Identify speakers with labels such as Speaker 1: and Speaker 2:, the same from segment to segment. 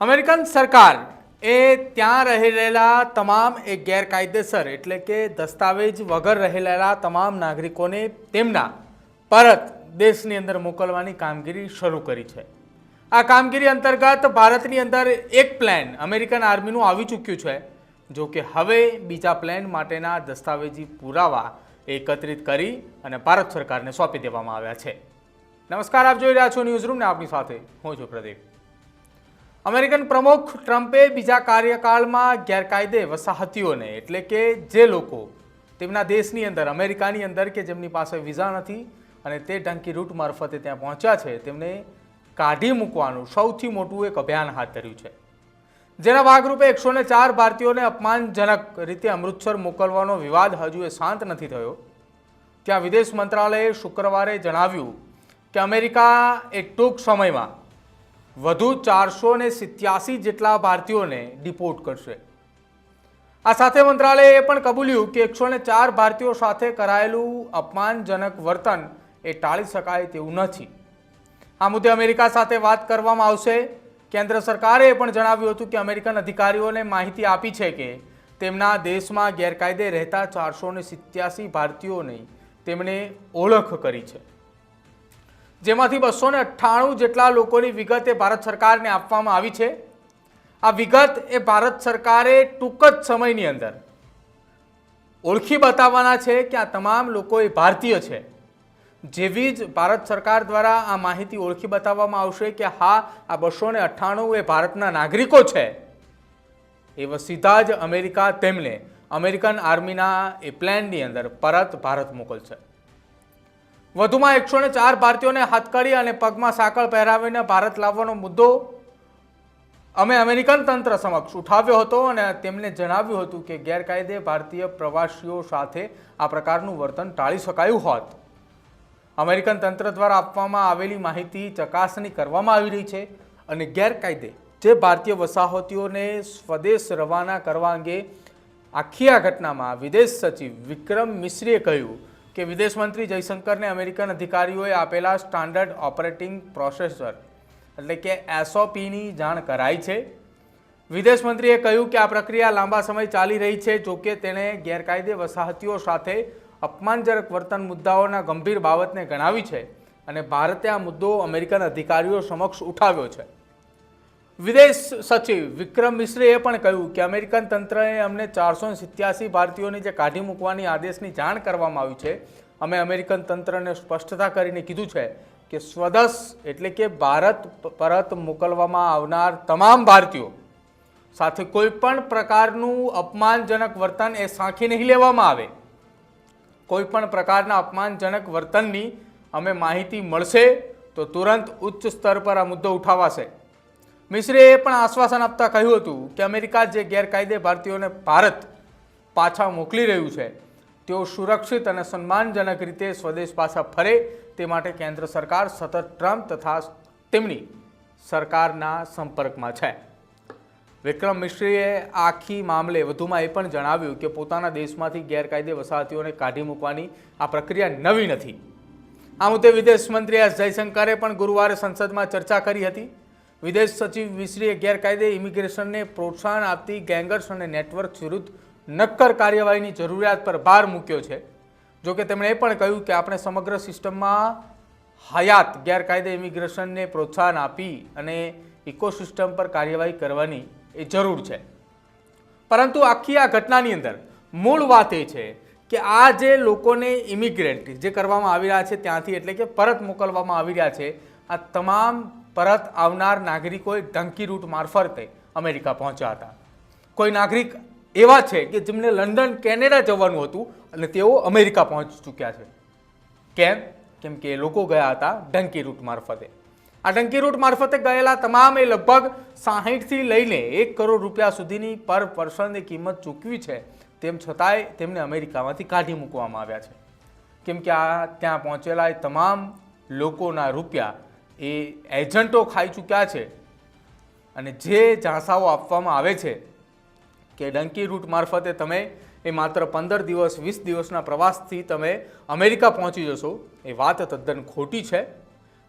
Speaker 1: American સરકાર એ ત્યાં રહેલા તમામ એ ગેરકાયદેસર એટલે કે દસ્તાવેજ વગર રહેલા તમામ નાગરિકોને તેમના પરત દેશની અંદર મોકલવાની કામગીરી શરૂ કરી છે. આ કામગીરી અંતર્ગત ભારતની અંદર એક પ્લાન અમેરિકન આર્મીનું આવી ચૂક્યું છે, જો કે હવે બીજા પ્લાન માટેના દસ્તાવેજી પુરાવા એકત્રિત કરી અને ભારત સરકારને સોંપી દેવામાં આવ્યા છે. નમસ્કાર, આપ જોઈ રહ્યા છો ન્યૂઝ રૂમ ને આપની સાથે હું છું પ્રદીપ. અમેરિકન પ્રમુખ ટ્રમ્પે બીજા કાર્યકાળમાં ગેરકાયદે વસાહતીઓને એટલે કે જે લોકો તેમના દેશની અંદર, અમેરિકાની અંદર કે જેમની પાસે વિઝા નથી અને તે ટંકી રૂટ મારફતે ત્યાં પહોંચ્યા છે, તેમને કાઢી મૂકવાનું સૌથી મોટું એક અભિયાન હાથ ધર્યું છે. જેના ભાગરૂપે એકસો ને ચાર ભારતીયોને અપમાનજનક રીતે અમૃતસર મોકલવાનો વિવાદ હજુ એ શાંત નથી થયો. ત્યાં વિદેશ મંત્રાલયે શુક્રવારે જણાવ્યું કે અમેરિકા એક ટૂંક સમયમાં વધુ ચારસો ને સિત્યાસી જેટલા ભારતીયોને ડિપોર્ટ કરશે. આ સાથે મંત્રાલયે એ પણ કબૂલ્યું કે એકસો ને ચાર ભારતીયો સાથે કરાયેલું અપમાનજનક વર્તન એ ટાળી શકાય તેવું નથી. આ મુદ્દે અમેરિકા સાથે વાત કરવામાં આવશે. કેન્દ્ર સરકારે એ પણ જણાવ્યું હતું કે અમેરિકન અધિકારીઓને માહિતી આપી છે કે તેમના દેશમાં ગેરકાયદે રહેતા ચારસો ને સિત્યાસી ભારતીયોની તેમણે ઓળખ કરી છે. જેમાંથી બસો અઠ્ઠાણું જેટલા લોકોની વિગત એ ભારત સરકારને આપવામાં આવી છે. આ વિગત એ ભારત સરકારે ટૂંક જ સમયની અંદર ઓળખી બતાવવાના છે કે આ તમામ લોકો એ ભારતીય છે. જેવી જ ભારત સરકાર દ્વારા આ માહિતી ઓળખી બતાવવામાં આવશે કે હા, આ બસો ને અઠ્ઠાણું એ ભારતના નાગરિકો છે. એવા સીધા જ અમેરિકા તેમને અમેરિકન આર્મીના એ પ્લાનની અંદર પરત ભારત મોકલશે. વધુમાં એકસો ને ચાર ભારતીયોને હાથકડી અને પગમાં સાંકળ પહેરાવીને ભારત લાવવાનો મુદ્દો અમે અમેરિકન તંત્ર સમક્ષ ઉઠાવ્યો હતો અને તેમને જણાવ્યું હતું કે ગેરકાયદે ભારતીય પ્રવાસીઓ સાથે આ પ્રકારનું વર્તન ટાળી શકાયું હોત. અમેરિકન તંત્ર દ્વારા આપવામાં આવેલી માહિતી ચકાસણી કરવામાં આવી રહી છે અને ગેરકાયદે જે ભારતીય વસાહતીઓને સ્વદેશ રવાના કરવા અંગે આખી આ ઘટનામાં વિદેશ સચિવ વિક્રમ મિશ્રીએ કહ્યું કે વિદેશ મંત્રી જયશંકરને અમેરિકન અધિકારીઓએ આપેલા સ્ટાન્ડર્ડ ઓપરેટિંગ પ્રોસેસર, એટલે કે એસઓપીની જાણ કરાઈ છે. વિદેશ મંત્રીએ કહ્યું કે આ પ્રક્રિયા લાંબા સમય ચાલી રહી છે જોકે તેણે ગેરકાયદે વસાહતીઓ સાથે અપમાનજનક વર્તન મુદ્દાઓના ગંભીર બાબતને ગણાવી છે અને ભારતે આ મુદ્દો અમેરિકન અધિકારીઓ સમક્ષ ઉઠાવ્યો છે. વિદેશ સચિવ વિક્રમ મિશ્રીએ પણ કહ્યું કે અમેરિકન તંત્રએ અમને ચારસો સિત્યાસી ભારતીયોને જે કાઢી મૂકવાની આદેશની જાણ કરવામાં આવી છે, અમે અમેરિકન તંત્રને સ્પષ્ટતા કરીને કીધું છે કે સ્વદેશ એટલે કે ભારત પરત મોકલવામાં આવનાર તમામ ભારતીયો સાથે કોઈ પણ પ્રકારનું અપમાનજનક વર્તન એ સાંખી નહીં લેવામાં આવે. કોઈ પણ પ્રકારના અપમાનજનક વર્તનની અમે માહિતી મળશે તો તુરંત ઉચ્ચ સ્તર પર આ મુદ્દો ઉઠાવાશે. મિશ્રે એ પણ આશ્વાસન આપતા કહ્યું હતું કે અમેરિકા જે ગેરકાયદે ભારતીયોને ભારત પાછા મોકલી રહ્યું છે, તેઓ સુરક્ષિત અને સન્માનજનક રીતે સ્વદેશ પાછા ફરે તે માટે કેન્દ્ર સરકાર, સતત ટ્રમ્પ તથા તેમની સરકારના સંપર્કમાં છે. વિક્રમ મિશ્રીએ આખી મામલે વધુમાં એ પણ જણાવ્યું કે પોતાના દેશમાંથી ગેરકાયદે વસાહતીઓને કાઢી મૂકવાની આ પ્રક્રિયા નવી નથી. આ મુદ્દે વિદેશ મંત્રી એસ જયશંકરે પણ ગુરુવારે સંસદમાં ચર્ચા કરી હતી. વિદેશ સચિવ મિશ્રીએ ગેરકાયદે ઇમિગ્રેશનને પ્રોત્સાહન આપતી ગેંગર્સ અને નેટવર્ક વિરુદ્ધ નક્કર કાર્યવાહીની જરૂરિયાત પર ભાર મૂક્યો છે. જોકે તેમણે એ પણ કહ્યું કે આપણે સમગ્ર સિસ્ટમમાં હયાત ગેરકાયદે ઇમિગ્રેશનને પ્રોત્સાહન આપી અને ઇકોસિસ્ટમ પર કાર્યવાહી કરવાની એ જરૂર છે. પરંતુ આખી આ ઘટનાની અંદર મૂળ વાત એ છે કે આ જે લોકોને ઇમિગ્રેન્ટ જે કરવામાં આવી રહ્યા છે ત્યાંથી એટલે કે પરત મોકલવામાં આવી રહ્યા છે, આ તમામ પરત આવનાર નાગરિકોએ ડંકી રૂટ મારફતે અમેરિકા પહોંચ્યા હતા. કોઈ નાગરિક એવા છે કે જેમને લંડન, કેનેડા જવાનું હતું અને તેઓ અમેરિકા પહોંચી ચૂક્યા છે. કેમ? કેમ કે લોકો ગયા હતા ડંકી રૂટ મારફતે. આ ડંકી રૂટ મારફતે ગયેલા તમામ લગભગ સાહીઠથી લઈને એક કરોડ રૂપિયા સુધીની પર પર્સનની કિંમત ચૂકવી છે, તેમ છતાંય તેમને અમેરિકામાંથી કાઢી મૂકવામાં આવ્યા છે. કેમ કે આ ત્યાં પહોંચેલા તમામ લોકોના રૂપિયા એ એજન્ટો ખાઈ ચૂક્યા છે અને જે ઝાંસાઓ આપવામાં આવે છે કે ડંકી રૂટ મારફતે તમે એ માત્ર પંદર દિવસ, વીસ દિવસના પ્રવાસથી તમે અમેરિકા પહોંચી જશો, એ વાત તદ્દન ખોટી છે.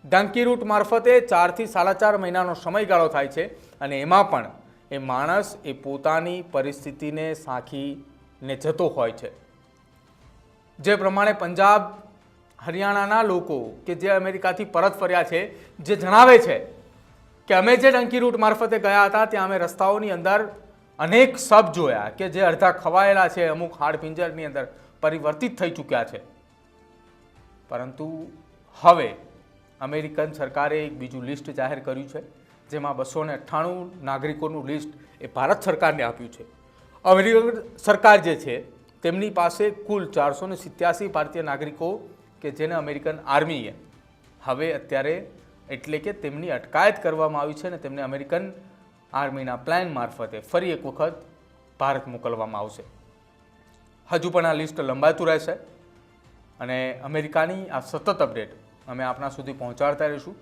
Speaker 1: ડંકી રૂટ મારફતે ચારથી સાડા ચાર મહિનાનો સમયગાળો થાય છે અને એમાં પણ એ માણસ એ પોતાની પરિસ્થિતિને સાંખીને જતો હોય છે. જે પ્રમાણે પંજાબ હરિયાણાના લોકો કે જે અમેરિકાથી પરત ફર્યા છે, જે જણાવે છે કે અમે જે ડંકી રૂટ મારફતે ગયા હતા, ત્યાં અમે રસ્તાઓની અંદર અનેક સબ જોયા કે જે અડધા ખવાયેલા છે, અમુક હાડપિંજરની અંદર પરિવર્તિત થઈ ચૂક્યા છે. પરંતુ હવે અમેરિકન સરકારે એક બીજું લિસ્ટ જાહેર કર્યું છે, જેમાં બસો ને અઠ્ઠાણું નાગરિકોનું લિસ્ટ એ ભારત સરકારને આપ્યું છે. અમેરિકન સરકાર જે છે, તેમની પાસે કુલ ચારસો ને સિત્યાસી ભારતીય નાગરિકો કે જેને અમેરિકન આર્મીએ હવે અત્યારે એટલે કે તેમની અટકાયત કરવામાં આવી છે અને તેમને અમેરિકન આર્મીના પ્લાન મારફતે ફરી એક વખત ભારત મોકલવામાં આવશે. હજુ પણ આ લિસ્ટ લંબાતું રહેશે અને અમેરિકાની આ સતત અપડેટ અમે આપણા સુધી પહોંચાડતા રહીશું.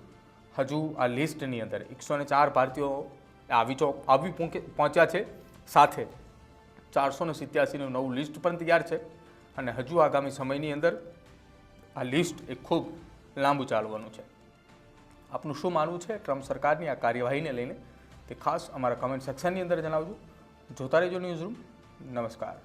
Speaker 1: હજુ આ લિસ્ટની અંદર એકસો ને ચાર ભારતીયો આવી ચો, આવી પહોંચે- પહોંચ્યા છે. સાથે ચારસો ને સિત્યાસીનું નવું લિસ્ટ પણ તૈયાર છે. અને હજુ આગામી સમયની અંદર આ લિસ્ટ એ ખૂબ લાંબુ ચાલવાનું છે. આપનું શું માનવું છે? ટ્રમ્પ સરકારની આ કાર્યવાહીને લઈને તે ખાસ અમારા કમેન્ટ સેક્શનની અંદર જણાવજો. જોતા રહેજો ન્યૂઝ રૂમ નમસ્કાર.